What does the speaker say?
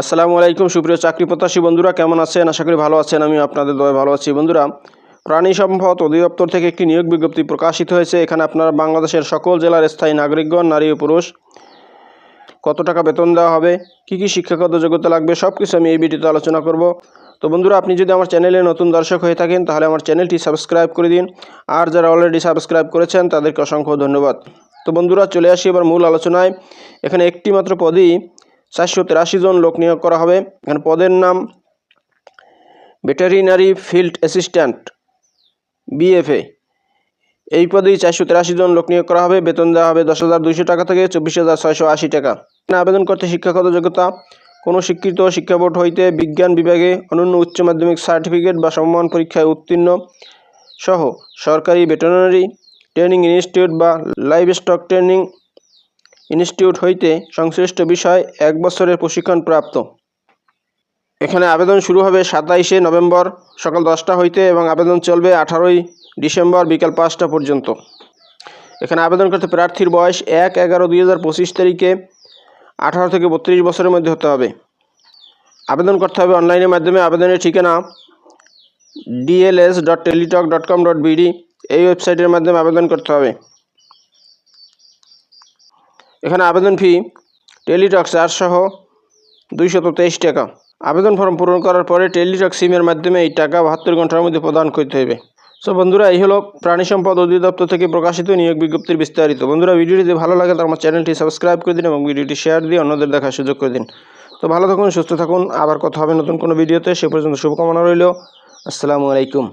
আসসালামু আলাইকুম, সুপ্রিয় চাকরি প্রত্যাশী বন্ধুরা, কেমন আছেন? আশা করি ভালো আছেন আমি আপনাদের দয় ভালো আছি। বন্ধুরা প্রাণী সম্পদ অধিদপ্তর থেকে একটি নিয়োগ বিজ্ঞপ্তি প্রকাশিত হয়েছে। এখানে আপনারা বাংলাদেশের সকল জেলার স্থায়ী নাগরিকগণ, নারী ও পুরুষ, কত টাকা বেতন দেওয়া হবে, কী কী শিক্ষাগত যোগ্যতা লাগবে সব কিছু আমি এই ভিডিওতে আলোচনা করব। তো বন্ধুরা, আপনি যদি আমার চ্যানেলে নতুন দর্শক হয়ে থাকেন, তাহলে আমার চ্যানেলটি সাবস্ক্রাইব করে দিন। আর যারা অলরেডি সাবস্ক্রাইব করেছেন, তাদেরকে অসংখ্য ধন্যবাদ। তো বন্ধুরা, চলে আসি এবার মূল আলোচনায়। এখানে একটি মাত্র পদই চারশো তেরাশি জন লোক নিয়োগ করা হবে। এখানে পদের নাম ভেটেরিনারি ফিল্ড অ্যাসিস্ট্যান্ট, বিএফএ। এই পদেই চারশো তেরাশি জন লোক নিয়োগ করা হবে। বেতন দেওয়া হবে দশ হাজার দুইশো টাকা থেকে চব্বিশ হাজার ছয়শো আশি টাকা। আবেদন করতে শিক্ষাগত যোগ্যতা। কোনো শিক্ষিত শিক্ষা বোর্ড হইতে বিজ্ঞান বিভাগে অনন্য উচ্চ মাধ্যমিক সার্টিফিকেট বা সম্মান পরীক্ষায় উত্তীর্ণ সহ সরকারি ভেটেরিনারি ট্রেনিং ইনস্টিটিউট বা লাইভ স্টক ট্রেনিং ইনস্টিটিউট হইতে সংশ্লিষ্ট বিষয় এক বছরের প্রশিক্ষণ প্রাপ্ত। এখানে আবেদন শুরু হবে সাতাইশে নভেম্বর সকাল দশটা হইতে এবং আবেদন চলবে আঠারোই ডিসেম্বর বিকাল পাঁচটা পর্যন্ত। এখানে আবেদন করতে প্রার্থীর বয়স এক এগারো দুই হাজার পঁচিশ তারিখে আঠারো থেকে বত্রিশ বছরের মধ্যে হতে হবে। আবেদন করতে হবে অনলাইনের মাধ্যমে। আবেদনের ঠিকানা DLS dot Teletalk dot com dot BD এই ওয়েবসাইটের মাধ্যমে আবেদন করতে হবে। এখানে আবেদন ফি, টেলিটক চার্জ সহ দুইশত তেইশ টাকা। আবেদন ফর্ম পূরণ করার পরে টেলিটক সিমের মাধ্যমে এই টাকা বাহাত্তর ঘণ্টার মধ্যে প্রদান করতে হবে। সো বন্ধুরা, এই হলো প্রাণী সম্পদ অধিদপ্তর থেকে প্রকাশিত নিয়োগ বিজ্ঞপ্তির বিস্তারিত। বন্ধুরা ভিডিওটি যদি ভালো লাগে, তাহলে আমার চ্যানেলটি সাবস্ক্রাইব করে দিন এবং ভিডিওটি শেয়ার দিয়ে অন্যদের দেখার সুযোগ করে দিন। তো, ভালো থাকুন, সুস্থ থাকুন। আবার কথা হবে নতুন কোনো ভিডিওতে সে পর্যন্ত শুভকামনা রইল। আসসালামু আলাইকুম।